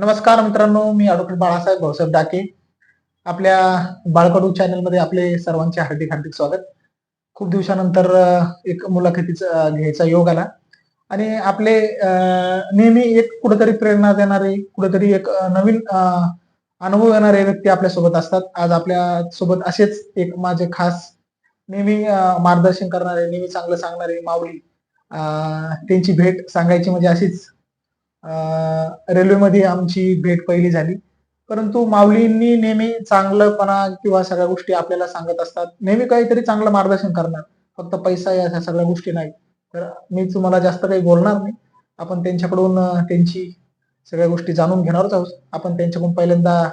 नमस्कार मित्रांनो मी अॅडव्होकेट बाळासाहेब भाऊसाहेब डाके. आपल्या बाळकडू चॅनलमध्ये आपले सर्वांचे हार्दिक हार्दिक स्वागत. खूप दिवसानंतर एक मुलाखतीचा घ्यायचा योग आला. आणि आपले नेहमी एक कुठेतरी प्रेरणा देणारे कुठेतरी एक नवीन अनुभव येणारे व्यक्ती आपल्यासोबत असतात. आज आपल्यासोबत असेच एक माझे खास नेहमी मार्गदर्शन करणारे नेहमी चांगलं सांगणारे माऊली त्यांची भेट सांगायची म्हणजे अशीच रेल्वेमध्ये आमची भेट पहिली झाली. परंतु माऊलींनी नेहमी चांगलंपणा किंवा सगळ्या गोष्टी आपल्याला सांगत असतात. नेहमी काहीतरी चांगलं मार्गदर्शन करणार. फक्त पैसा या ह्या सगळ्या गोष्टी नाही. तर मी तुम्हाला जास्त काही बोलणार नाही. आपण त्यांच्याकडून त्यांची सगळ्या गोष्टी जाणून घेणारच आहोत. आपण त्यांच्याकडून पहिल्यांदा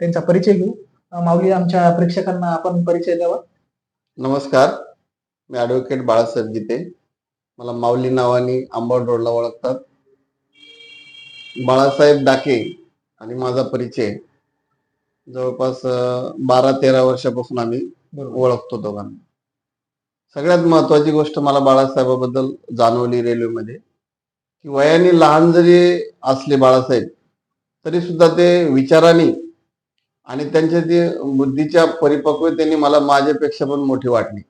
त्यांचा परिचय घेऊ. माऊली आमच्या प्रेक्षकांना आपण परिचय द्यावा. नमस्कार. मी ॲडव्होकेट बाळासाहेब गीते. मला माऊली नावाने आंबड रोडला ओळखतात. बाळासाहेब डाके आणि माझा परिचय. जवळपास बारा तेरा वर्षापासून आम्ही ओळखतो दोघांना. सगळ्यात महत्वाची गोष्ट मला बाळासाहेबाबद्दल जाणवली रेल्वेमध्ये की वयाने लहान जरी असले बाळासाहेब तरी सुद्धा ते विचाराने आणि त्यांच्या ते बुद्धीच्या परिपक्वतेने मला माझ्यापेक्षा पण मोठी वाटली.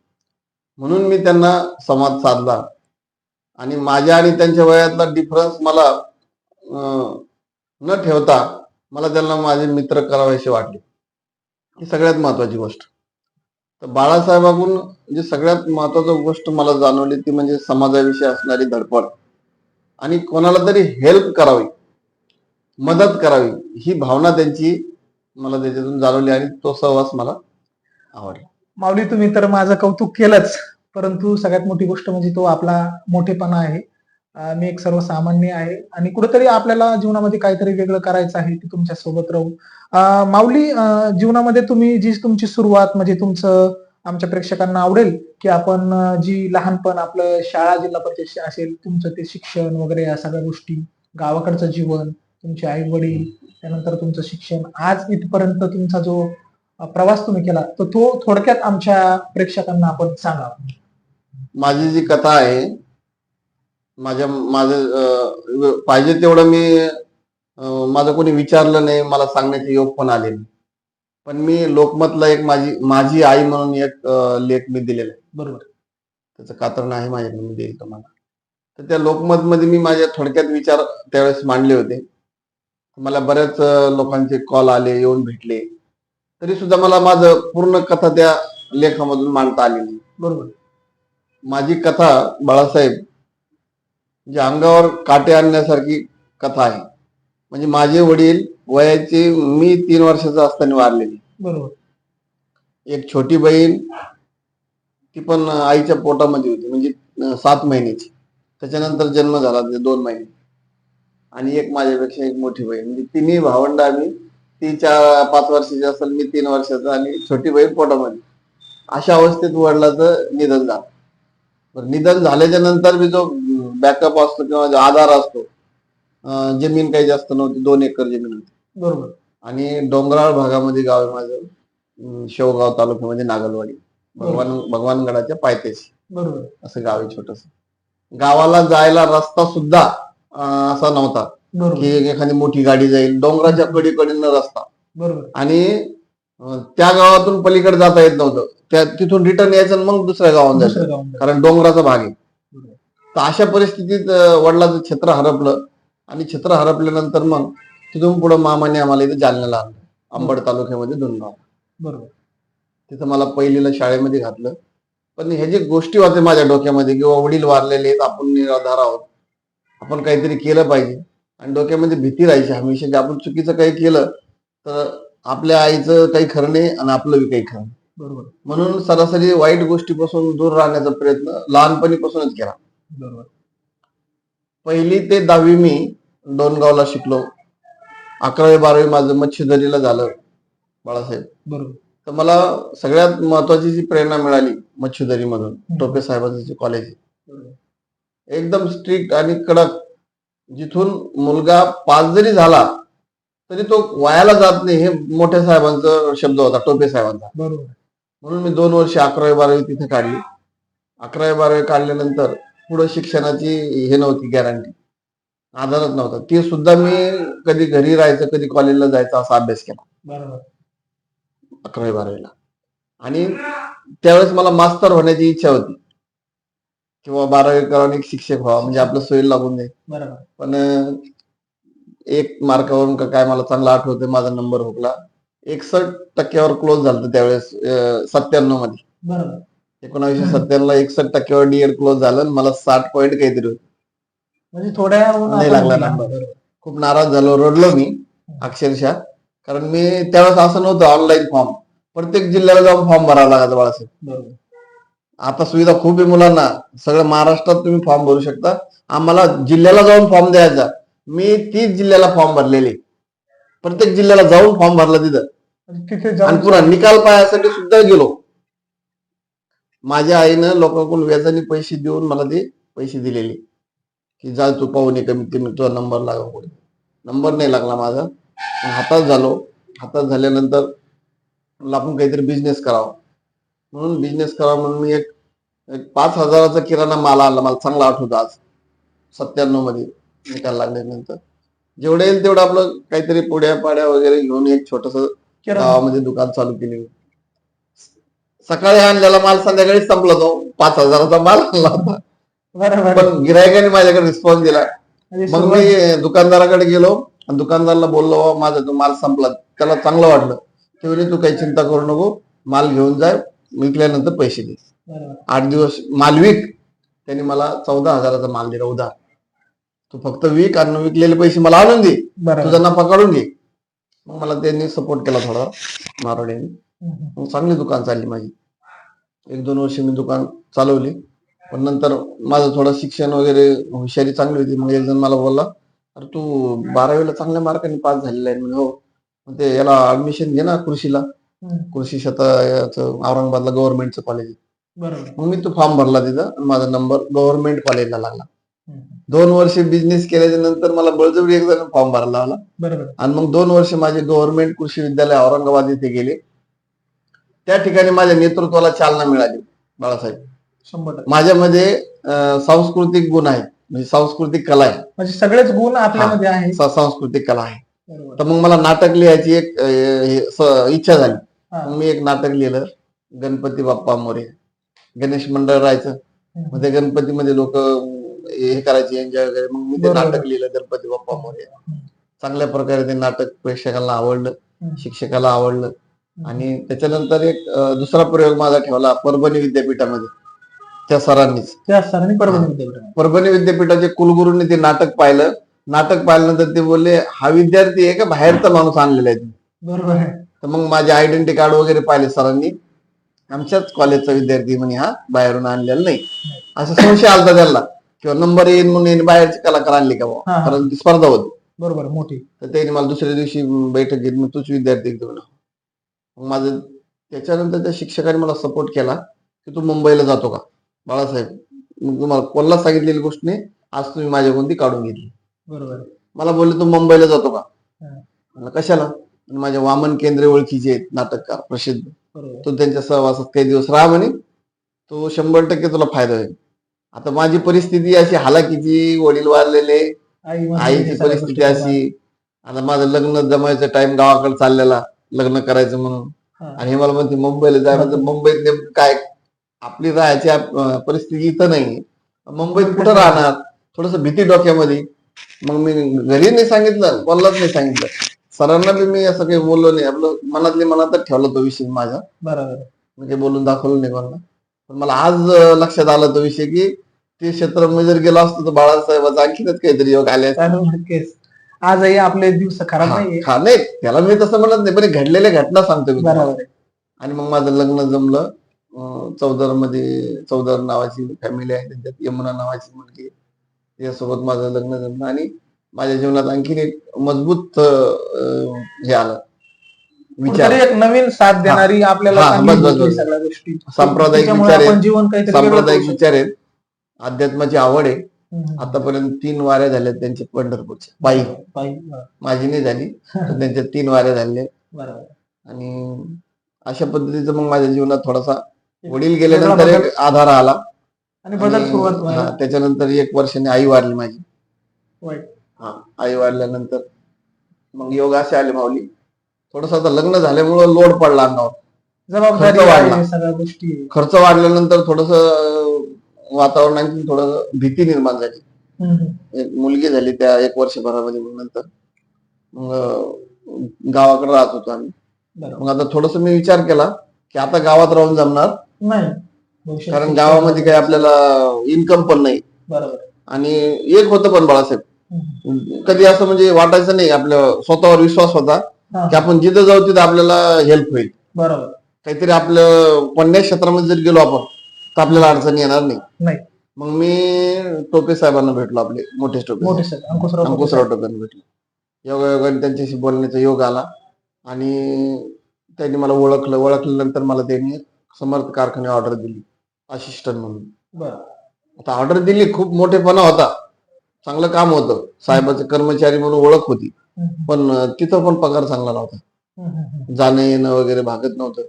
म्हणून मी त्यांना संवाद साधला आणि माझ्या आणि त्यांच्या वयातला डिफरन्स मला न ठेवता मला त्यांना माझे मित्र करावेसे वाटले. ही सगळ्यात महत्वाची गोष्ट. तर बाळासाहेबांकडून जी सगळ्यात महत्वाची गोष्ट मला जाणवली ती म्हणजे समाजाविषयी असणारी धडपड. आणि कोणाला तरी हेल्प करावी मदत करावी ही भावना त्यांची मला त्याच्यातून जाणवली आणि तो सहवास मला आवडला. माऊली तुम्ही तर माझं कौतुक केलंच परंतु सगळ्यात मोठी गोष्ट म्हणजे तो आपला मोठेपणा आहे. मी एक सर्वसामान्य आहे. आणि कुठेतरी आपल्याला जीवनामध्ये काहीतरी वेगळं करायचं आहे ते तुमच्यासोबत राहू. माऊली जीवनामध्ये तुम्ही जी तुमची सुरुवात म्हणजे तुमचं आमच्या प्रेक्षकांना आवडेल की आपण जी लहानपण आपलं शाळा जिल्हा परिषद असेल तुमचं ते शिक्षण वगैरे या सगळ्या गोष्टी गावाकडचं जीवन तुमचे आई वडील त्यानंतर तुमचं शिक्षण आज इथपर्यंत तुमचा जो प्रवास तुम्ही केला तर तो थोडक्यात आमच्या प्रेक्षकांना आपण सांगा. माझी जी कथा आहे माझ्या माझं पाहिजे तेवढं मी माझं कोणी विचारलं नाही मला सांगण्याचे योग पण आले नाही. पण मी लोकमतला एक माझी माझी आई म्हणून एक लेख मी दिलेला. आहे बरोबर. त्याचं कातरण आहे माझ्याकडे मी देईल तुम्हाला. तर त्या लोकमत मध्ये मी माझ्या थोडक्यात विचार त्यावेळेस मांडले होते. मला बऱ्याच लोकांचे कॉल आले येऊन भेटले. तरी सुद्धा मला माझं पूर्ण कथा त्या लेखामधून मांडता आली नाही. बरोबर. माझी कथा बाळासाहेब जी अंगावर काटे आणण्यासारखी कथा आहे. म्हणजे माझे वडील वयाचे मी तीन वर्षाचा असताना वारलेली. बरोबर. एक छोटी बहीण ती पण आईच्या पोटामध्ये होती म्हणजे सात महिन्याची. त्याच्यानंतर जन्म झाला म्हणजे दोन महिने. आणि एक माझ्यापेक्षा एक मोठी बहीण. म्हणजे तिन्ही भावंड आम्ही ती चार पाच वर्षाची असेल मी तीन वर्षाचा आणि छोटी बहीण पोटामध्ये. अशा अवस्थेत वडिलाचं निधन झालं. निधन झाल्याच्यानंतर मी जो बॅकअप असतो किंवा आधार असतो जमीन काही जास्त नव्हती दोन एकर जमीन होती. बरोबर. आणि डोंगराळ भागामध्ये गाव आहे माझं शेवगाव तालुक्यामध्ये नागलवाडी. भगवान भगवानगडाच्या पायथ्याशी. बरोबर. असं गाव आहे छोटस. गावाला जायला रस्ता सुद्धा असा नव्हता. की एखादी मोठी गाडी जाईल डोंगराच्या कडीकडीनं रस्ता. बरोबर. आणि त्या गावातून पलीकडे जाता येत नव्हतं. त्या तिथून रिटर्न यायचं मग दुसऱ्या गावात जायचं. कारण डोंगराचा भाग आहे. तर अशा परिस्थितीत वडिलाचं छत्र हरपलं आणि छत्र हरपल्यानंतर मग तिथून पुढे मामाने आम्हाला इथे जालन्याला आणलं. अंबड तालुक्यामध्ये धुनगाव बरोबर. तिथं मला पहिलीला शाळेमध्ये घातलं. पण हे जे गोष्टी होते माझ्या डोक्यामध्ये किंवा वडील वारलेले आहेत आपण निराधार आहोत. आपण काहीतरी केलं पाहिजे. आणि डोक्यामध्ये भीती राहायची हमेशा की आपण चुकीचं काही केलं तर आपल्या आईचं काही खरं नाही आणि आपलं बी काही खरं. बरोबर. म्हणून सरासरी वाईट गोष्टीपासून दूर राहण्याचा प्रयत्न लहानपणीपासूनच केला. बरोबर. पहिली ते दहावी मी डोनगावला शिकलो. अकरावी बारावी माझं मच्छीदरीला झालं बाळासाहेब. बरोबर. तर मला सगळ्यात महत्वाची जी प्रेरणा मिळाली मच्छीदरी मधून टोपे साहेबांचं जे कॉलेज एकदम स्ट्रिक्ट आणि कडक. जिथून मुलगा पास जरी झाला तरी तो वायाला जात नाही हे मोठ्या साहेबांचा शब्द होता टोपे साहेबांचा. बरोबर. म्हणून मी दोन वर्ष अकरावी बारावी तिथे काढली. अकरावी बारावी काढल्यानंतर पुढे शिक्षणाची हे नव्हती गॅरंटी आधारच नव्हता. ते सुद्धा मी कधी घरी राहायचं कधी कॉलेजला जायचं असा अभ्यास केला. बरोबर. अकरावी बारावीला. आणि त्यावेळेस मला मास्तर होण्याची इच्छा होती. किंवा बारावी करावं एक शिक्षक व्हावा म्हणजे आपलं सोयी लागून जाईल. बरोबर. पण एक मार्कावरून का काय मला चांगला आठवतंय माझा नंबर हुकला. एकसष्ट टक्क्यावर क्लोज झालं त्यावेळेस सत्त्याण्णवमध्ये बरोबर. एकोणावीसशे सत्त्याण्णव ला एकसष्ट टक्क्यावर डीएड क्लोज झालं आणि मला साठ पॉईंट काहीतरी होते. म्हणजे थोड्या नाही लागला नंबर. खूप नाराज झालो रडलो मी अक्षरशः. कारण मी त्यावेळेस असं नव्हतं ऑनलाईन फॉर्म प्रत्येक जिल्ह्याला जाऊन फॉर्म भरावा लागायचा बाळासाहेब. आता सुविधा खूप आहे मुलांना. सगळ्या महाराष्ट्रात तुम्ही फॉर्म भरू शकता. आम्हाला जिल्ह्याला जाऊन फॉर्म द्यायचा. मी तीस जिल्ह्याला फॉर्म भरलेले. प्रत्येक जिल्ह्याला जाऊन फॉर्म भरला तिथं. आणि पुन्हा निकाल पाहण्यासाठी सुद्धा गेलो. माझ्या आईनं लोकांकडून व्याजाने पैसे देऊन मला ते पैसे दिलेले. की जा तू पाहून ये कमीत कमी तुझा नंबर लागा पुढे नंबर नाही लागला माझा. हातात झालो. हातात झाल्यानंतर आपण काहीतरी बिझनेस करावा. म्हणून बिझनेस करावा म्हणून मी एक एक पाच हजाराचा किराणा माल आणला. मला चांगला आठवतो आज. सत्त्याण्णवमध्ये निकाल लागल्यानंतर. जेवढे येईल तेवढं आपलं काहीतरी पुड्या पाड्या वगैरे घेऊन एक छोटस. गावामध्ये दुकान चालू केले सकाळी आणलेला माल संध्याकाळी संपला तो. पाच हजाराचा माल आणला होता. बरोबर. पण गिरायकाने माझ्याकडे रिस्पॉन्स दिला. म्हणजे मग मी दुकानदाराकडे गेलो. आणि दुकानदाराला बोललो "बाबा, माझा तो माल संपला त्याला चांगलं वाटलं. ते म्हणे तू काही चिंता करू नको. माल घेऊन जाय विकल्यानंतर पैसे दे. बरोबर. आठ दिवस माल विक. त्यांनी मला चौदा हजाराचा माल दिला. उधार तू फक्त विक आणि विकलेले पैसे मला आणून दे. बरोबर. तुझा नफा काढून घे. मग मला त्यांनी सपोर्ट केला थोडा. मारवाड्यांनी. मग चांगली दुकान चालली माझी. एक दोन वर्ष मी दुकान चालवली. पण नंतर माझं थोडं शिक्षण वगैरे हुशारी चांगली होती. मग एक जण मला बोलला अरे तू बारावीला चांगल्या मार्काने पास झालेला आहे. म्हणजे हो. मग ते याला ऍडमिशन घे ना कृषीला. कृषी शता याचं औरंगाबादला गव्हर्नमेंटचं कॉलेज. बरोबर. मग मी तो फॉर्म भरला तिथं. माझा नंबर गव्हर्नमेंट कॉलेजला लागला. दोन वर्ष बिझनेस केल्याच्यानंतर मला बळजबरी एक जण फॉर्म भरायला लावला. बरोबर. आणि मग दोन वर्ष माझे गव्हर्नमेंट कृषी विद्यालय औरंगाबाद येथे गेले. त्या ठिकाणी माझ्या नेतृत्वाला चालना मिळाली बाळासाहेब. शंभर टक्के. माझ्यामध्ये अं, सांस्कृतिक गुण आहेत म्हणजे सांस्कृतिक कला आहे. म्हणजे सगळेच गुण आपल्यामध्ये आहेत. स- सांस्कृतिक कला आहे. बरोबर. तर मग मला नाटक लिहायची एक अं, हे, स- इच्छा झाली. हा. मग मी एक नाटक लिहिलं गणपती बाप्पा मोरे. गणेश मंडळ राहायचं. मग ते गणपतीमध्ये लोक हे करायचे एन्जॉय वगैरे. मग मी ते बरोबर. नाटक लिहिलं गणपती बाप्पा मोरे. चांगल्या प्रकारे ते नाटक प्रेक्षकांना आवडलं हम्म. शिक्षकाला आवडलं. आणि त्याच्यानंतर एक अं, दुसरा प्रयोग माझा ठेवला परभणी विद्यापीठामध्ये. त्या सरांनीच. त्या सरांनी परभणी. विद्यापीठात परभणी विद्यापीठाचे कुलगुरूंनी ते नाटक पाहिलं. नाटक पाहिल्यानंतर ते बोलले हा विद्यार्थी आहे का? बाहेरचा माणूस आणलेला आहे तुम्ही?" बरोबर आहे. तर मग माझे आयडेंटिटी कार्ड वगैरे पाहिले सरांनी. आमच्याच कॉलेजचा विद्यार्थी म्हणे हा बाहेरून आणलेला नाही. असं संशय आलता त्याला किंवा नंबर येईन म्हणून बाहेरचे कलाकार आणले का बुवा? हा. कारण ती स्पर्धा होती. बरोबर मोठी. तर त्यांनी मला दुसऱ्या दिवशी बैठक घेतली मग तूच विद्यार्थी एकदम मग माझं त्याच्यानंतर त्या शिक्षकाने मला सपोर्ट केला की तू मुंबईला जातो का? बाळासाहेब मग तुम्हाला कोणाला सांगितलेली गोष्ट नाही? आज तुम्ही माझ्याकडून ती काढून घेतली. बरोबर. मला बोलले तू मुंबईला जातो का? कशाला? आणि माझ्या वामन केंद्रे ओळखीचे आहेत नाटककार प्रसिद्ध तो त्यांच्या सहवासात काही दिवस राहा म्हणे तो शंभर टक्के तुला फायदा होईल. आता माझी परिस्थिती अशी हालाकीची वडील वारलेले आईची परिस्थिती अशी आता माझं लग्न जमायचं टाइम गावाकडे चाललेला लग्न करायचं म्हणून. आणि हे मला म्हणते मुंबईला जायला तर मुंबईत काय? आपली राहायची परिस्थिती इथं नाही. मुंबईत कुठं राहणार? थोडस भीती डोक्यामध्ये. मग मी घरी नाही सांगितलं कोणालाच नाही सांगितलं. सरांना बी मी असं काही बोललो नाही. आपलं मनातली मनातच ठेवला तो विषय माझा बरोबर. मी काही बोलून दाखवलं नाही कोणाला. पण मला आज लक्षात आला तो विषय की ते क्षेत्र मी जर गेलो असतो तर बाळासाहेबाचा आणखीनच काहीतरी योग आले आजही आपले दिवस खराब हा, नाही त्याला मी तसं म्हणत नाही पण घडलेल्या घटना सांगतो मी. बरोबर. आणि मग माझं लग्न जमलं चौदारमध्ये चौदार नावाची फॅमिली आहे त्यांच्यात यमुना नावाची मुलगी आहे. तिच्यासोबत माझं लग्न जमलं आणि माझ्या जीवनात आणखीन एक मजबूत हे आलं विचार एक नवीन साथ देणारी आपल्याला सांप्रदायिक विचार सांप्रदायिक. विचार आहेत अध्यात्माची आवड आहे. आतापर्यंत तीन वाऱ्या झाल्या त्यांच्या पंढरपूरच्या बरोबर. माझी नाही झाली त्यांच्या तीन वाऱ्या झाल्या बरोबर. आणि अशा पद्धतीचं मग माझ्या जीवनात थोडासा वडील गेल्यानंतर एक आधार आला. आणि बदल सुरुवात त्याच्यानंतर एक वर्षाने आई वारली माझी. हा आई वाढल्यानंतर मग योग असे आले माऊली. थोडस आता लग्न झाल्यामुळं लोड पडला अंगावर. जबाबदारी वाढला. आहे, सगळ्या गोष्टी. खर्च वाढल्यानंतर थोडस वातावरणाची थोडं भीती निर्माण झाली. एक मुलगी झाली त्या एक वर्षभरामध्ये नंतर. मग गावाकडे राहत होतो आम्ही. मग आता थोडस मी विचार केला की आता गावात राहून जमणार? नाही. कारण गावामध्ये काही आपल्याला इन्कम पण नाही. बरोबर. आणि एक होतं पण बाळासाहेब. कधी असं म्हणजे वाटायचं नाही आपल्या स्वतःवर विश्वास होता की आपण जिथं जाऊ तिथं आपल्याला हेल्प होईल. बरोबर. काहीतरी आपलं पुण्य क्षेत्रामध्ये जर गेलो आपण तर आपल्याला अडचण येणार नाही. नाही. मग मी टोपे साहेबांना भेटलो आपले मोठे टोपे. मोठे अंकुशराव अंकुशराव टोपेंना भेटलो. योगायोगाने त्यांच्याशी बोलण्याचा योग आला आणि त्यांनी मला ओळखलं. ओळखल्यानंतर मला त्यांनी समर्थ कारखाने ऑर्डर दिली असिस्टंट म्हणून. बरं. आता ऑर्डर दिली खूप मोठेपणा होता. चांगलं काम होतं. साहेबाचे कर्मचारी म्हणून ओळख होती. हम्म, पण अं, तिथं पण पगार चांगला नव्हता. हम्म, हम्म. जाणं येणं वगैरे भागत नव्हतं.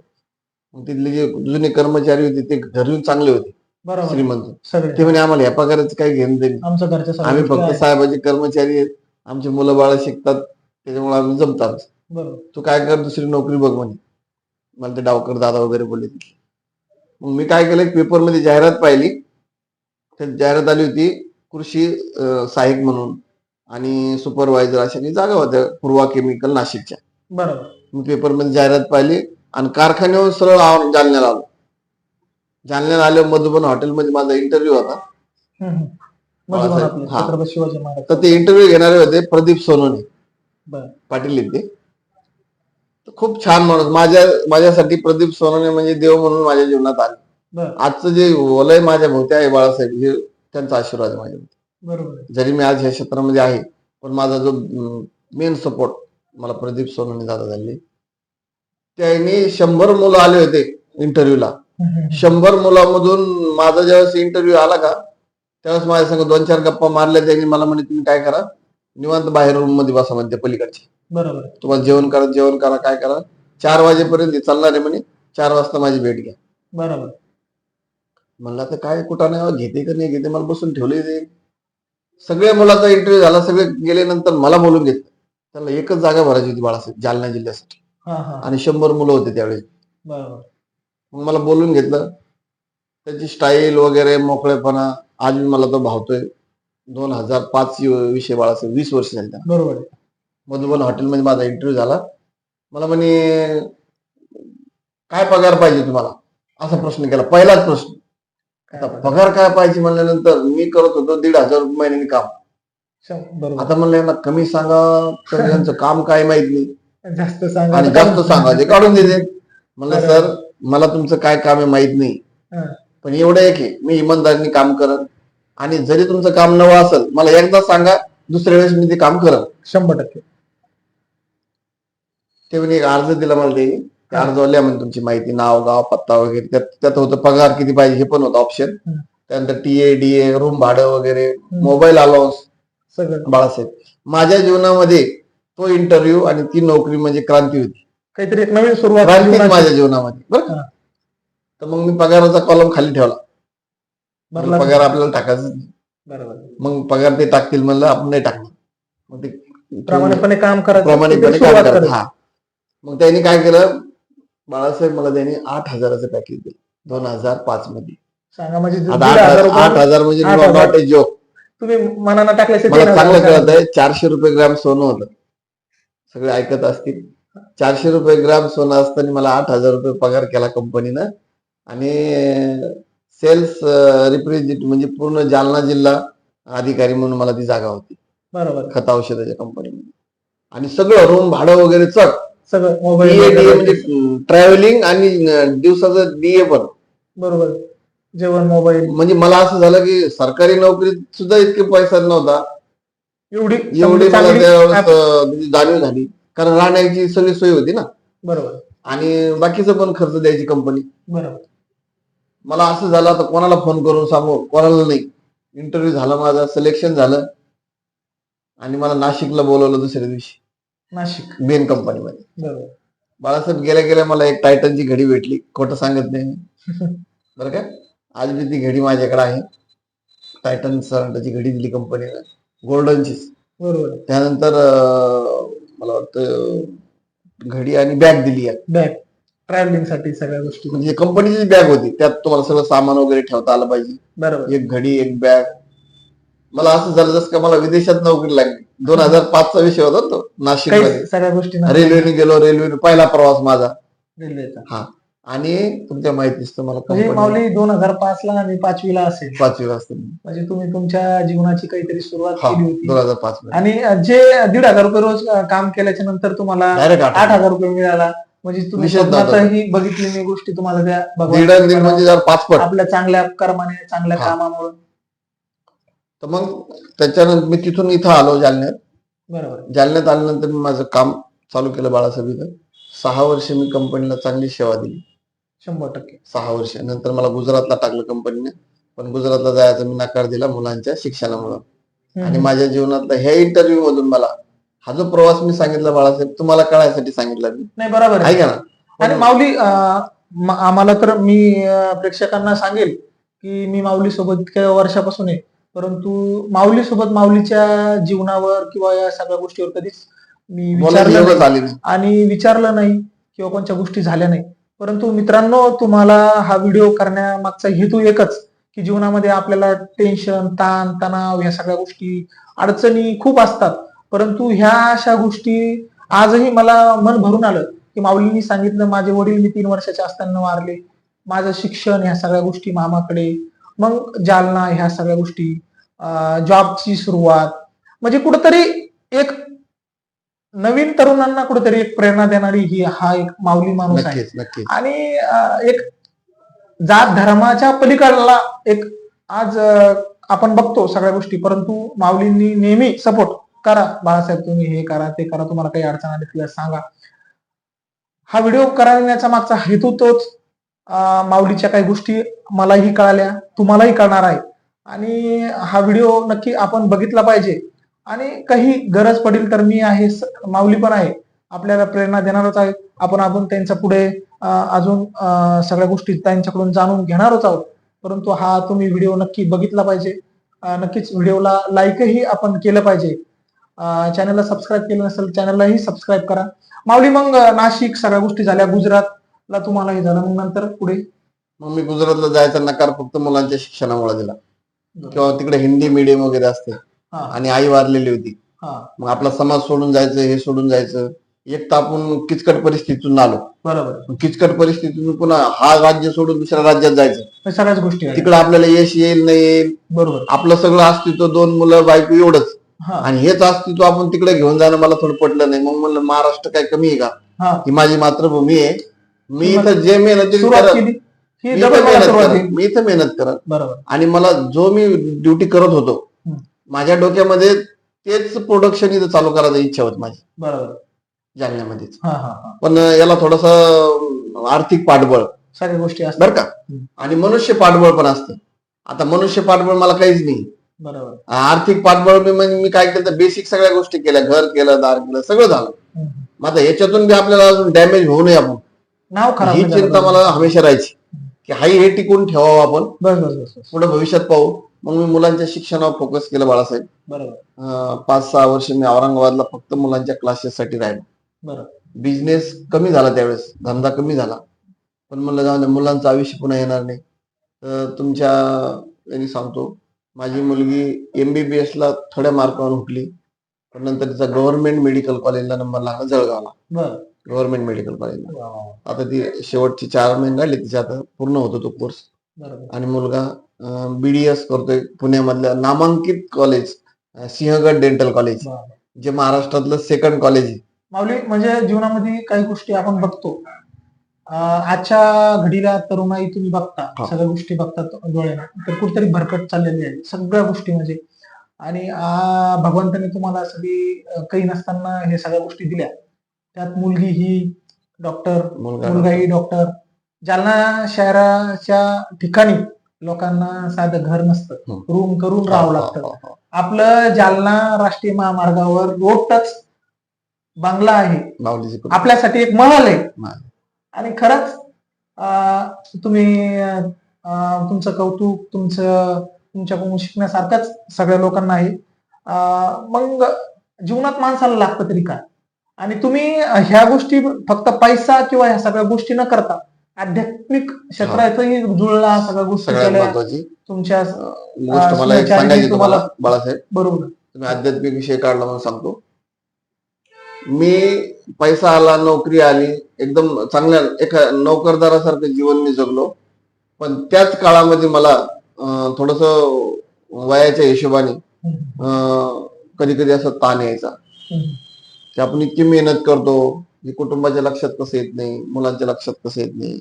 तिथले जे जुने कर्मचारी होते ते घरून चांगले होते. बरोबर. श्रीमंत. सगळे. ते म्हणे आम्हाला ह्या पगाराचं काही घेणं देणं. आमचं आम्ही फक्त आहेत. साहेबाचे कर्मचारी आहेत. आमची मुलं बाळ शिकतात. त्याच्यामुळे आम्ही जमतात बरोबर. तू काय कर दुसरी नोकरी बघ म्हणे. मला ते डावकर दादा वगैरे बोलले मग मी काय केलं पेपरमध्ये जाहिरात पाहिली. त्यात जाहिरात आली होती कृषी अं, सहाय्यक म्हणून आणि सुपरवायझर अशा काही जागा होत्या पूर्वा केमिकल नाशिकच्या. बरोबर. मी पेपरमध्ये जाहिरात पाहिली. आणि कारखान्यावर सरळ आव- जालन्याला आलो. जालन्याला आलो मधुबन हॉटेलमध्ये माझा इंटरव्ह्यू होता. बाळासाहेब, हा. छत्रपती शिवाजी महाराज. तर ते इंटरव्ह्यू घेणारे होते प्रदीप सोनवणे बरं. पाटील आहेत ते तर खूप छान माणूस. माझ्या माझ्यासाठी प्रदीप सोनवणे म्हणजे देव म्हणून माझ्या जीवनात आले. बरं. आजचं जे वलय माझ्या भोवती आहे बाळासाहेब हे त्यांचा आशीर्वाद आहे माझ्या. बरोबर आहे. जरी मी आज ह्या क्षेत्रामध्ये आहे पण माझा जो मेन सपोर्ट मला प्रदीप सोनवणे दादा झाले. त्यांनी शंभर मुलं आले होते इंटरव्ह्यूला. शंभर मुलामधून माझा ज्यावेळेस इंटरव्ह्यू आला का त्यावेळेस माझ्या संग दोन चार गप्पा मारल्या त्यांनी मला म्हणे तुम्ही काय करा? निवांत बाहेर रूममध्ये बसा म्हणते पलीकडचे. बरोबर. तुम्हाला जेवण करा जेवण करा काय करा. चार वाजेपर्यंत चालणार आहे म्हणे. चार वाजता माझी भेट घ्या. बरोबर. म्हणलं आता काय कुठं नाही घेते का नाही घेते? मला बसून ठेवले ते. सगळ्या मुलाचा इंटरव्ह्यू झाला सगळे गेल्यानंतर मला बोलून घेतलं. त्याला एकच जागा भरायची होती बाळासाहेब जालना जिल्ह्यासाठी. आणि शंभर मुलं होते त्यावेळेस बरोबर. मग मला बोलून घेतलं. त्याची स्टाईल वगैरे मोकळेपणा आज मी मला तो भावतोय. दोन हजार पाच विषय बाळासाहेब वीस वर्ष झाली. बरोबर. मधुबन हॉटेलमध्ये माझा इंटरव्ह्यू झाला. मला म्हणे काय पगार पाहिजे तुम्हाला? असा प्रश्न केला. पहिलाच प्रश्न. आता. पगार? काय पाहिजे म्हणल्यानंतर मी करत होतो दीड हजार रुपये महिन्याने काम. आता म्हणलं यांना कमी सांगा तर यांचं काम काय माहीत नाही. जास्त सांगा आणि जास्त सांगा ते काढून देते म्हणलं. सर मला तुमचं काय काम आहे माहीत नाही. पण एवढं एक आहे मी इमानदारीने काम करत. आणि जरी तुमचं काम नवं असेल मला एकदा सांगा दुसऱ्या वेळेस मी ते काम करत. शंभर टक्के. ते म्हणे एक अर्ज दिला मला ते त्या अर्जावर म्हणे तुमची माहिती नाव गाव पत्ता वगैरे त्यात त्यात होतं पगार किती पाहिजे हे पण होतं ऑप्शन. त्यानंतर T A D A room भाडं वगैरे मोबाईल अलाउन्स सगळं. बाळासाहेब. माझ्या जीवनामध्ये तो इंटरव्ह्यू आणि ती नोकरी म्हणजे क्रांती होती. काहीतरी एक नवीन सुरुवात जीवनाची. माझ्या जीवनामध्ये. बरं. तर मग मी पगाराचा कॉलम खाली ठेवला. भरला पगार आपल्याला टाकायचा. बरोबर. मग पगार ते टाकतील म्हणलं आपण नाही टाकणार. मग ते प्रामाणिकपणे काम करायचं. प्रामाणिकपणे काम करत. हा. मग त्यांनी काय केलं? बाळासाहेब मला त्यांनी आठ हजाराचं पॅकेज दिलं. दोन हजार पाच मध्ये. सांगा म्हणजे आठ हजार म्हणजे. नॉट ए जोक तुम्ही मनानं टाकले मला चांगलं कळत आहे चारशे रुपये ग्राम सोनं होतं. सगळे ऐकत असतील. चारशे रुपये ग्राम सोनं असताना मला आठ हजार रुपये पगार केला कंपनीनं. आणि सेल्स रिप्रेझेंटेटिव्ह म्हणजे पूर्ण जालना जिल्हा अधिकारी म्हणून मला ती जागा होती. बरोबर. खत औषधाच्या कंपनीमध्ये. आणि सगळं रूम भाडं वगैरे चक सगळं म्हणजे ट्रॅव्हलिंग आणि दिवसाचं डीए पण. बरोबर. जेवण मोबाईल म्हणजे मला असं झालं की सरकारी नोकरीत सुद्धा इतके पैसा नव्हता. एवढी एवढी मला चांगली त्यावेळेस app- अं, म्हणजे जाणीव झाली. कारण राहण्याची सगळी सोय होती ना. बरोबर. आणि बाकीचं पण खर्च द्यायची कंपनी बरोबर. मला असं झालं आता कोणाला फोन करून सांगू? कोणाला नाही. इंटरव्ह्यू झाला माझा सिलेक्शन झालं. आणि मला नाशिकला बोलवलं दुसऱ्या दिवशी. नाशिक. बेन कंपनीमध्ये बरोबर. बाळासाहेब गेल्या गेल्या मला एक टायटनची घडी भेटली. खोटं सांगत नाही मी. बरं का? आज बी ती घडी माझ्याकडे आहे. टायटन सरांची घडी दिली कंपनीनं गोल्डनची बरोबर. त्यानंतर मला वाटतं घडी आणि बॅग दिली आहे बॅग. ट्रॅव्हलिंगसाठी सगळ्या गोष्टी. म्हणजे कंपनीची बॅग होती त्यात तुम्हाला सगळं सामान वगैरे ठेवता आलं पाहिजे. बरोबर. एक घडी एक बॅग. मला असं झालं जसं का मला विदेशात नोकरी लागली. दोन हजार पाचचा विषय होता ना तो नाशिकमध्ये सगळ्या गोष्टी रेल्वेने गेलो रेल्वेने पहिला प्रवास माझा. रेल्वेचा. आणि तुमच्या माहितीच तुम्हाला म्हणजे company माऊली दोन हजार पाच ला आणि पाचवीला असेल. पाचवीला असते म्हणजे तुम्ही तुमच्या जीवनाची काहीतरी सुरुवात हा केली होती. दोन हजार पाच आणि जे दीड हजार रुपये रोज अं, काम केल्याच्यानंतर तुम्हाला डायरेक्ट आठ हजार. रुपये मिळाला. म्हणजे तुम्ही. स्वप्नातही बघितली नाही गोष्टी तुम्हाला त्या दीड आणि दीड भगवान म्हणजे जर पाच पट. आपल्या चांगल्या कर्माने चांगल्या हा. कामामुळे. तर मग त्याच्यानंतर मी तिथून इथं आलो जालन्यात. बरोबर. जालन्यात आल्यानंतर मी माझं काम चालू केलं बाळासाहेब इथं सहा वर्ष मी कंपनीला चांगली सेवा दिली. शंभर टक्के. सहा वर्ष. नंतर मला गुजरातला टाकलं कंपनीने पण गुजरातला जायचा मी नकार दिला मुलांच्या शिक्षणामुळे. आणि. माझ्या जीवनातला ह्या इंटरव्ह्यू मधून मला हा जो प्रवास मी सांगितला बाळासाहेब तुम्हाला कळायसाठी सांगितला मी. नाही बरोबर आहे. ऐका ना. आणि माऊली आम्हाला तर मी प्रेक्षकांना सांगेल की मी माऊली सोबत इतक्या वर्षापासून आहे. परंतु माऊली सोबत माऊलीच्या जीवनावर किंवा या सगळ्या गोष्टीवर कधीच मी विचारलं. आणि विचारलं नाही किंवा कोणत्या गोष्टी झाल्या नाही. परंतु मित्रांनो तुम्हाला हा व्हिडिओ करण्यामागचा हेतू एकच की जीवनामध्ये आपल्याला टेन्शन ताण तणाव या सगळ्या गोष्टी अडचणी खूप असतात. परंतु ह्या अशा गोष्टी आजही मला मन भरून आलं की माऊलींनी सांगितलं माझे वडील मी तीन वर्षाचे असताना वारले. माझं शिक्षण ह्या सगळ्या गोष्टी मामाकडे. मग जालना ह्या सगळ्या गोष्टी जॉबची सुरुवात. म्हणजे कुठंतरी एक नवीन तरुणांना कुठेतरी एक प्रेरणा देणारी ही हा एक माऊली माणूस आहे. आणि एक जात धर्माच्या पलीकडला एक आज आपण बघतो सगळ्या गोष्टी. परंतु माऊलींनी नेहमी सपोर्ट करा. बाळासाहेब तुम्ही हे करा ते करा. तुम्हाला काही अडचण आली तिला सांगा. हा व्हिडिओ करण्याचा मागचा हेतू तोच माऊलीच्या काही गोष्टी मलाही कळाल्या तुम्हालाही कळणार आहे. आणि हा व्हिडिओ नक्की आपण बघितला पाहिजे. आणि काही गरज पडेल तर मी आहे माऊली पण आहे. आपल्याला प्रेरणा देणारच आहे. आपण अजून त्यांच्या पुढे अजून सगळ्या गोष्टी त्यांच्याकडून जाणून घेणारच आहोत. परंतु हा तुम्ही व्हिडिओ नक्की बघितला पाहिजे. नक्कीच व्हिडिओला लाईकही आपण केलं पाहिजे. चॅनलला सबस्क्राईब केलं नसेल चॅनललाही सबस्क्राईब करा. माऊली मग नाशिक सगळ्या गोष्टी झाल्या. गुजरातला तुम्हाला हे झालं. मग नंतर पुढे? मग मी गुजरातला जायचा नकार फक्त मुलांच्या शिक्षणामुळे दिला. किंवा तिकडे हिंदी मीडियम वगैरे असते. आणि आई वारलेली होती. मग आपला समाज सोडून जायचं हे सोडून जायचं. एक तर आपण किचकट परिस्थितीतून आलो. बरोबर. किचकट परिस्थितीतून पुन्हा हा राज्य सोडून दुसऱ्या राज्यात जायचं. सगळ्याच गोष्टी. तिकडे आपल्याला यश येईल नाही येईल. बरोबर. आपलं सगळं अस्तित्व दोन मुलं बायको एवढंच. आणि हेच अस्तित्व आपण तिकडे घेऊन जाणं मला थोडं पटलं नाही. मग म्हणलं महाराष्ट्र काय कमी आहे का? हा. माझी मातृभूमी आहे. मी इथं जे मेहनत मी इथं मेहनत करत बरोबर. आणि मला जो मी ड्युटी करत होतो. माझ्या डोक्यामध्ये तेच प्रोडक्शन इथं चालू करायची इच्छा होती माझी. बरोबर. जालन्यामध्येच हा हा हा. पण याला थोडस आर्थिक पाठबळ. सगळ्या गोष्टी असतात. बर का? आणि मनुष्य पाठबळ पण असतं. आता मनुष्य पाठबळ मला काहीच नाही. बरोबर. आर्थिक पाठबळ मी म्हणजे मी काय केलं बेसिक सगळ्या गोष्टी केल्या. घर केलं दार केलं सगळं झालं. हम्म. मग आता याच्यातून बी आपल्याला अजून डॅमेज होऊ नये आपण. नाव खराब ही नाही चिंता. मला हमेशा राहायची. की हाही हे टिकून ठेवावं आपण. बस बस बस बस. पुढे भविष्यात पाहू. मग मी मुलांच्या शिक्षणावर फोकस केलं बाळासाहेब. बरोबर. पाच सहा वर्ष मी औरंगाबादला फक्त मुलांच्या क्लासेससाठी राहिलो. बरोबर. बिझनेस कमी झाला त्यावेळेस धंदा कमी झाला. पण म्हणलं जाऊ मुलांचं आयुष्य पुन्हा येणार नाही. तर तुमच्या यांनी सांगतो माझी मुलगी एमबीबीएस ला थोड्या मार्कावर उठली पण नंतर तिचा गव्हर्नमेंट मेडिकल कॉलेजला नंबर लागला जळगावला. गव्हर्नमेंट मेडिकल कॉलेजला. आता ती शेवटची चार महिने राहिले तिच्या आता पूर्ण होतो तो कोर्स आणि मुलगा बीडीएस करतोय पुण्यामधल्या नामांकित कॉलेज सिंहगड डेंटल कॉलेज. जे महाराष्ट्रातलं सेकंड कॉलेज आहे. माऊली म्हणजे जीवनामध्ये काही गोष्टी आपण बघतो. आजच्या घडीला तरुणाई तुम्ही बघता हा. सगळ्या गोष्टी बघतात डोळ्याने. तर कुठेतरी भरकट चाललेली आहे सगळ्या गोष्टी म्हणजे. आणि भगवंताने तुम्हाला सगळी काही नसताना हे सगळ्या गोष्टी दिल्या. त्यात मुलगी ही डॉक्टर मुलगा मुलगाही डॉक्टर जालना शहराच्या ठिकाणी लोकांना साधं घर नसतं. रूम करून राहावं लागतं. आपलं जालना राष्ट्रीय महामार्गावर रोड टच बंगला आहे. आपल्यासाठी एक महल आहे. आणि खरंच तुम्ही तुमचं कौतुक तुमचं तुमच्याकडून शिकण्यासारखंच सगळ्या लोकांना आहे. मग जीवनात माणसाला लागतं तरी काय? आणि तुम्ही ह्या गोष्टी फक्त पैसा किंवा ह्या सगळ्या गोष्टी न करता आध्यात्मिक क्षेत्रातही जुळला सगळ्या गोष्टी. सगळ्यात केल्या महत्वाची तुमच्या गोष्ट मला एक सुनेच्या सांगायची तुम्हाला- तुम्हाला बाळासाहेब. बरोबर. तुम्ही आध्यात्मिक विषय काढला म्हणून सांगतो. मी पैसा आला नोकरी आली एकदम चांगल्या एका नोकरदारासारखं जीवन मी जगलो. पण त्याच काळामध्ये मला थोडस वयाच्या हिशोबाने कधी कधी असं ताण यायचा. की आपण इतकी मेहनत करतो कुटुंबाच्या लक्षात कसं येत नाही मुलांच्या लक्षात कसं येत नाही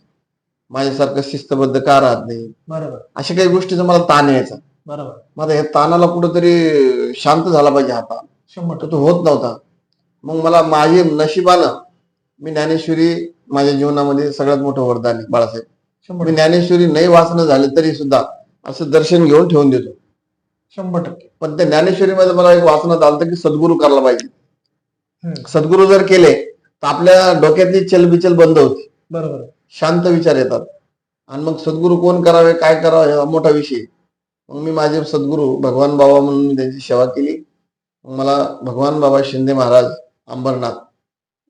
माझ्यासारखं शिस्तबद्ध का राहत नाही? बरोबर. अशा काही गोष्टीचा मला ताण यायचा. बरोबर. आता ह्या ताणाला कुठंतरी शांत झाला पाहिजे हा ताण शंभर तर तो होत नव्हता. मग मला माझे नशिबानं मी ज्ञानेश्वरी माझ्या जीवनामध्ये सगळ्यात मोठं वरदान आहे बाळासाहेब. शंभर मी ज्ञानेश्वरी नाही वाचणं झाले तरी सुद्धा असं दर्शन घेऊन ठेवून देतो. शंभर टक्के. पण त्या ज्ञानेश्वरीमध्ये मला एक वाचनात आलं होतं की सद्गुरू करायला पाहिजे. हम्म. सद्गुरू जर केले तर आपल्या डोक्यातली चलबिचल बंद होती. बरोबर. शांत विचार येतात. आणि मग सद्गुरू कोण करावे काय करावे हा मोठा विषय. मग मी माझे सद्गुरू भगवान बाबा म्हणून मी त्यांची सेवा केली. मग मला भगवान बाबा शिंदे महाराज अंबरनाथ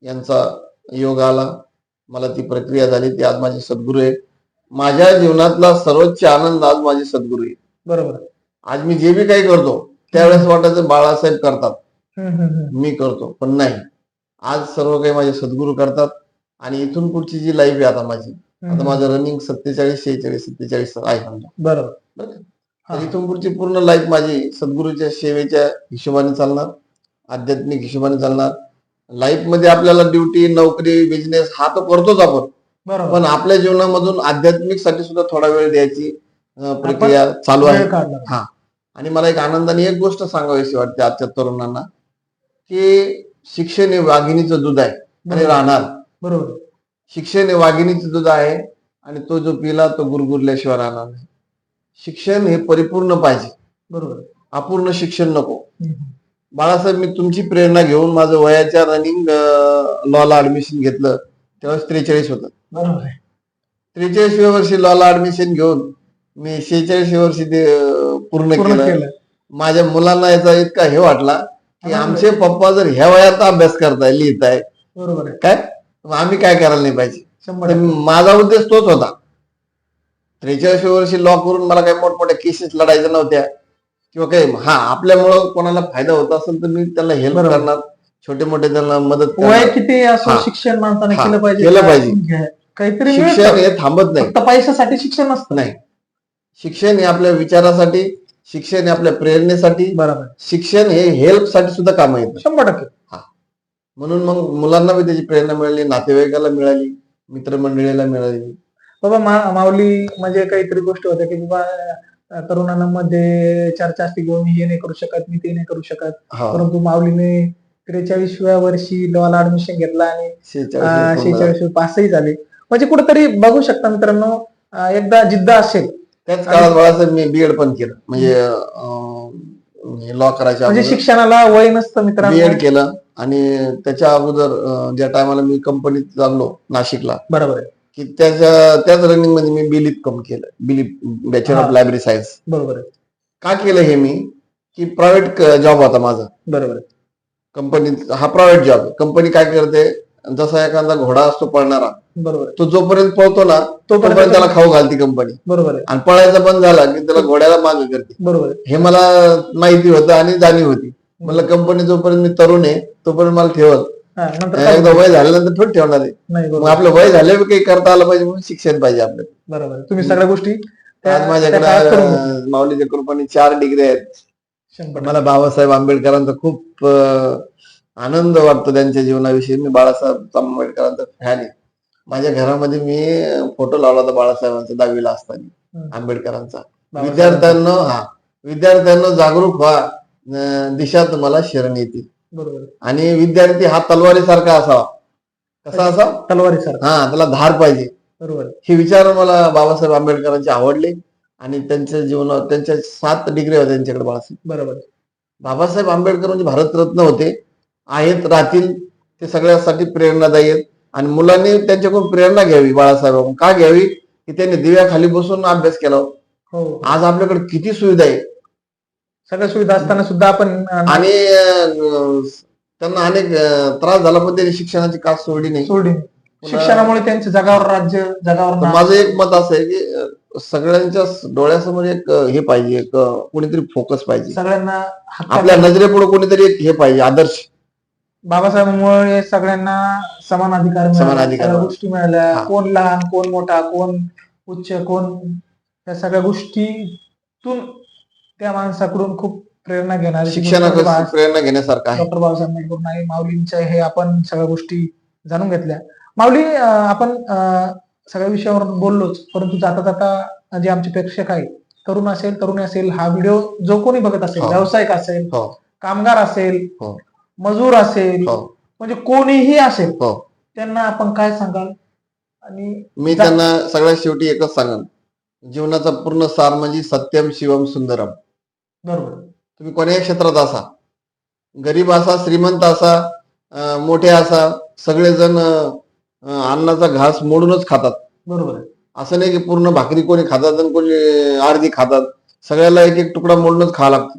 यांचा योग आला. मला ती प्रक्रिया झाली. ती आज माझे सद्गुरू आहे माझ्या जीवनातला सर्वोच्च आनंद आज माझे सद्गुरू आहे बरोबर. आज मी जे बी काही करतो त्यावेळेस वाटायचं बाळासाहेब करतात. मी करतो पण नाही. आज सर्व काही माझे सद्गुरू करतात आणि इथून पुढची जी लाईफ आहे आता माझी आता माझं रनिंग सत्तेचाळीस शेहेचाळीस सत्तेचाळीस आहे समजा. बरोबर. बरं? हा. इथून पुढची पूर्ण लाईफ माझी सद्गुरूच्या सेवेच्या हिशोबाने चालणार आध्यात्मिक हिशोबाने चालणार. लाईफमध्ये आपल्याला ड्युटी नोकरी बिझनेस हा तर करतोच आपण. पण आपल्या जीवनामधून आध्यात्मिकसाठी सुद्धा थोडा वेळ द्यायची प्रक्रिया चालू आहे. काढला आणि मला एक आनंदाने एक गोष्ट सांगावीशी वाटते आजच्या तरुणांना की शिक्षण हे वाघिणीचं दूध आहे आणि राहणार. बरोबर. शिक्षण हे वाघिणीचं दूध आहे आणि तो जो पिला तो गुरगुरल्याशिवाय राहणार नाही. शिक्षण हे परिपूर्ण पाहिजे. बरोबर. अपूर्ण शिक्षण नको. बाळासाहेब मी तुमची प्रेरणा घेऊन माझं वयाच्या रनिंग लॉला ऍडमिशन घेतलं. तेव्हा त्रेचाळीस होतं. बरोबर. त्रेचाळीसव्या वर्षी लॉला ऍडमिशन घेऊन मी शेहेचाळीसव्या वर्षी ते पूर्ण केलं. माझ्या मुलांना याचा इतका हे वाटला की आमचे पप्पा जर ह्या वयात अभ्यास करताय लिहिताय बरोबर आहे. काय? मग आम्ही काय करायला नाही पाहिजे. शंभर तर. माझा उद्देश तोच होता. त्रेचाळीसव्या वर्षी लॉ करून मला काही मोठमोठ्या केसेस लढायच्या नव्हत्या. किंवा काही हा आपल्यामुळं कोणाला फायदा होत असेल तर मी त्याला हेल्प बरोबर. करणार. छोटे मोठे त्यांना मदत वय करणार किती असो. शिक्षण माणसाने हा, केलं पाहिजे? केलं पाहिजे. काहीतरी शिक्षण मिळतं. हे थांबत नाही. फक्त पैशासाठी शिक्षण नसतं. नाही. शिक्षण हे आपल्या विचारासाठी शिक्षण हे आपल्या प्रेरणेसाठी बरोबर. शिक्षण हे हेल्पसाठी सुद्धा काम येतं. शंभर टक्के. म्हणून मग मुलांना बी त्याची प्रेरणा मिळाली नातेवाईकाला मिळाली मित्रमंडळीला मिळाली. बाबा मा- माऊली म्हणजे काहीतरी गोष्ट होत्या की बाबा तरुणांमध्ये चर्चा असते किंवा मी हे नाही करू शकत मी ते नाही करू शकत. हा. परंतु माऊलीने त्रेचाळीसव्या वर्षी लॉला ऍडमिशन घेतला आणि शेहेचाळीस पासही झाले. म्हणजे कुठेतरी बघू शकता मित्रांनो अं, एकदा जिद्द असेल त्याच काळात बाळासाहेब मी बीएड पण केलं. म्हणजे लॉ करायच्या म्हणजे शिक्षणाला वय नसतं मित्रांनो. बीएड केलं. आणि त्याच्या अगोदर ज्या टायमाला मी कंपनीत लागलो नाशिकला बरोबर आहे. की त्याच्या त्याच रनिंगमध्ये मी बिलिप कम केलं. BLib bachelor of. Library science बरोबर आहे. का केलं हे मी? की प्रायव्हेट जॉब होता माझा. बरोबर आहे. कंपनीत हा प्रायव्हेट जॉब कंपनी काय करते? जसा एखादा घोडा असतो पळणारा बरोबर. तो जोपर्यंत पळतो ना तोपर्यंत त्याला खाऊ घालती कंपनी बरोबर आणि पळायचा बंद झाला की त्याला घोड्याला मागे करते. बरोबर हे मला माहिती होतं आणि जाणीव होती. मला कंपनी जोपर्यंत मी तरुण आहे तोपर्यंत मला ठेवल हा, एकदा वय झाल्यानंतर थोडी ठेवणार आहे. आपलं वय झाले काही करता आलं पाहिजे म्हणून शिक्षण पाहिजे आपल्याला. बरोबर. तुम्ही सगळ्या गोष्टी माझ्याकडे माऊलीच्या कृपाने चार डिग्री आहेत. मला बाबासाहेब आंबेडकरांचा खूप आनंद वाटतो त्यांच्या जीवनाविषयी. मी बाळासाहेब आंबेडकरांचा फॅन आहे. माझ्या घरामध्ये मी फोटो लावला होता बाळासाहेबांचा दहावीला असताना. आंबेडकरांचा. विद्यार्थ्यांना हा विद्यार्थ्यांना जागरूक व्हा. दिशा तुम्हाला शरण येतील बरोबर. आणि विद्यार्थी हा तलवारीसारखा असावा. कसा असा तलवारी सर हा त्याला धार पाहिजे. बरोबर. हे विचार मला बाबासाहेब आंबेडकरांचे आवडले. आणि त्यांच्या जीवनात त्यांच्या सात डिग्री होत्या त्यांच्याकडे बाळासाहेब. बरोबर. बाबासाहेब आंबेडकर म्हणजे भारतरत्न होते. आहेत राहतील. ते सगळ्यासाठी प्रेरणादायी आहेत. आणि मुलांनी त्यांच्याकडून प्रेरणा घ्यावी बाळासाहेब का घ्यावी? की त्यांनी दिव्याखाली बसून अभ्यास केला. हो. आज आपल्याकडे किती सुविधा आहे सगळ्या सुविधा असताना सुद्धा आपण आणि त्यांना अनेक त्रास झाला पण त्यांनी शिक्षणाची कास सोडली नाही. सोडली शिक्षणामुळे त्यांच्या जगावर राज्य जगावर. माझं एक मत असं आहे की सगळ्यांच्या डोळ्यासमोर एक हे पाहिजे एक कोणीतरी फोकस पाहिजे. सगळ्यांना आपल्या नजरेपुढे कोणीतरी एक हे पाहिजे आदर्श. बाबासाहेबांमुळे सगळ्यांना समान अधिकार मिळाले, समान अधिकार सगळ्या मिळाले. गोष्टी मिळाल्या हा. कोण लहान कोण मोठा कोण उच्च कोण या सगळ्या गोष्टीतून त्या माणसाकडून खूप प्रेरणा घेणारे शिक्षणाकडे प्रेरणा घेण्यासारखं आहे डॉक्टर बाबासाहेब आंबेडकर नाही माऊलींच्या हे आपण सगळ्या गोष्टी जाणून घेतल्या माऊली अं, आपण अं, सगळ्या विषयावर बोललोच परंतु जाता जाता जे आमचे प्रेक्षक आहे तरुण असेल तरुणी असेल हा व्हिडिओ जो कोणी बघत असेल हो. व्यावसायिक असेल हो कामगार असेल हो. मजूर असेल हो. म्हणजे कोणीही असेल हो. त्यांना आपण काय सांगाल? आणि मी जा- त्यांना सगळ्यात शेवटी एकच सांगेन. जीवनाचा पूर्ण सार म्हणजे सत्यम शिवम सुंदरम. बरोबर. तुम्ही कोण्याही क्षेत्रात असा. गरीब असा श्रीमंत असा अं, मोठे असा सगळेजण अं, अं, अन्नाचा घास मोडूनच खातात. बरोबर. आहे. असं नाही की पूर्ण भाकरी कोणी खातात आणि कोणी अर्धी खातात. सगळ्याला एक एक तुकडा मोडूनच खावा लागतो.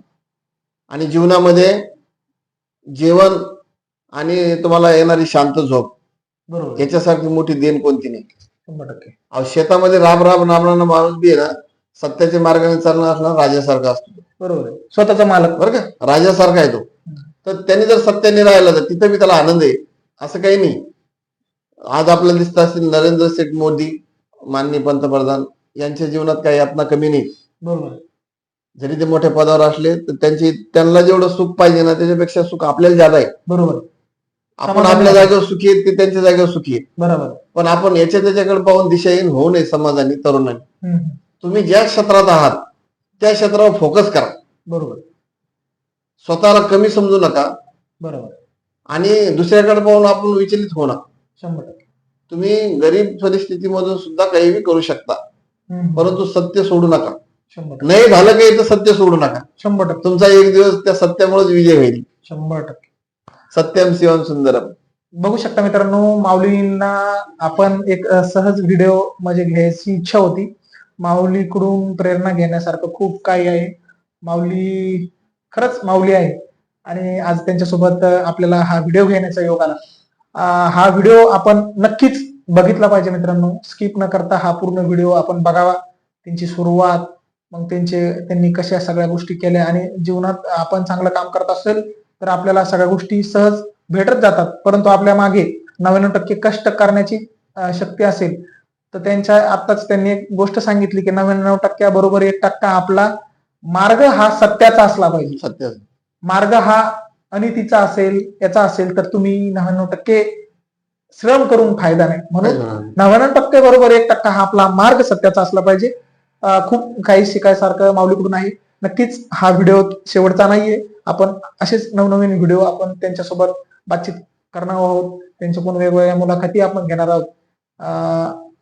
आणि जीवनामध्ये जेवण आणि तुम्हाला येणारी शांत झोप. बरोबर. याच्यासारखी मोठी देण कोणती नाही. शंभर टक्के. अहो शेतामध्ये राब राब नाबणारा माणूस बी आहे ना सत्याच्या मार्गाने चालणार असणार राजासारखा असतो. बरोबर आहे. स्वतःचा मालक. बरं का? राजासारखा आहे तो. तर त्यांनी जर सत्याने राहिला तर तिथं बी त्याला आनंद आहे. असं काही नाही. आज आपल्याला दिसत असतील नरेंद्र शेठ मोदी माननीय पंतप्रधान यांच्या जीवनात काही यातना कमी नाही. बरोबर. जरी ते मोठ्या पदावर असले तर त्यांची त्यांना जेवढं सुख पाहिजे ना त्याच्यापेक्षा सुख आपल्याला ज्यादा आहे बरोबर. आपण आपल्या. जागेवर सुखी आहेत ते त्यांच्या जागेवर सुखी आहेत बरोबर. पण आपण याच्या त्याच्याकडे पाहून दिशाहीन होऊ नये समाजाने तरुणांनी. तुम्ही ज्या क्षेत्रात आहात त्या क्षेत्रावर फोकस करा बरोबर. स्वतःला कमी समजू नका बरोबर. आणि दुसऱ्याकडे पाहून आपण विचलित नका शंभर तुम्ही गरीब परिस्थितीमधून सुद्धा काही करू शकता. परंतु सत्य सोडू नका नाही झालं काही तर सत्य सोडू नका. शंभर टक्के. तुमचा एक दिवस त्या सत्यामुळेच विजय होईल. शंभर टक्के. सत्यम शिवम सुंदरम. बघू शकता मित्रांनो माऊलींना आपण एक सहज व्हिडिओ म्हणजे घ्यायची इच्छा होती. माऊलीकडून प्रेरणा घेण्यासारखं खूप काही आहे. माऊली खरंच माऊली आहे. आणि आज त्यांच्यासोबत आपल्याला हा व्हिडिओ घेण्याचा योग आला. हा व्हिडिओ आपण नक्कीच बघितला पाहिजे मित्रांनो. स्किप न करता हा पूर्ण व्हिडिओ आपण बघावा. त्यांची सुरुवात मग त्यांचे त्यांनी कशा सगळ्या गोष्टी केल्या आणि जीवनात आपण चांगलं काम करत असेल तर आपल्याला सगळ्या गोष्टी सहज भेटत जातात. परंतु आपल्या मागे नव्याण्णव टक्के कष्ट करण्याची शक्ती असेल. तर त्यांच्या आताच त्यांनी एक गोष्ट सांगितली की नव्याण्णव टक्क्याबरोबर एक टक्का आपला मार्ग हा सत्याचा असला पाहिजे. सत्य मार्ग हा अनितीचा असेल याचा असेल तर तुम्ही नव्याण्णव टक्के श्रम करून फायदा नाही. म्हणून नव्याण्णव टक्के बरोबर एक टक्का हा आपला मार्ग सत्याचा असला पाहिजे. खूप काही शिकायसारखं माऊलीकडून आहे. नक्कीच हा व्हिडिओ शेवटचा नाहीये. आपण असेच नवनवीन व्हिडिओ आपण त्यांच्यासोबत बातचीत करणार आहोत. त्यांच्याकडून वेगवेगळ्या मुलाखती आपण घेणार आहोत.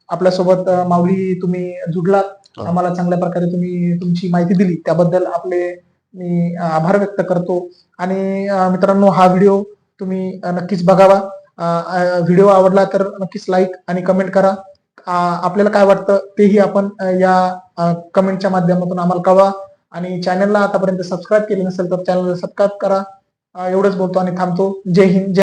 आपल्यासोबत माऊली तुम्ही जुडलात. हो. आम्हाला चांगल्या प्रकारे तुम्ही तुमची माहिती दिली. त्याबद्दल आपले मी आभार व्यक्त करतो. आणि मित्रांनो हा व्हिडिओ तुम्ही नक्कीच बघावा. व्हिडिओ आवडला तर नक्कीच लाईक आणि कमेंट करा. आपल्याला काय वाटतं? तेही आपण या कमेंटच्या माध्यमातून आम्हाला कळवा. आणि चॅनलला आतापर्यंत सबस्क्राईब केले नसेल तर चॅनलला सबस्क्राईब करा. एवढंच बोलतो आणि थांबतो. जय हिंद जय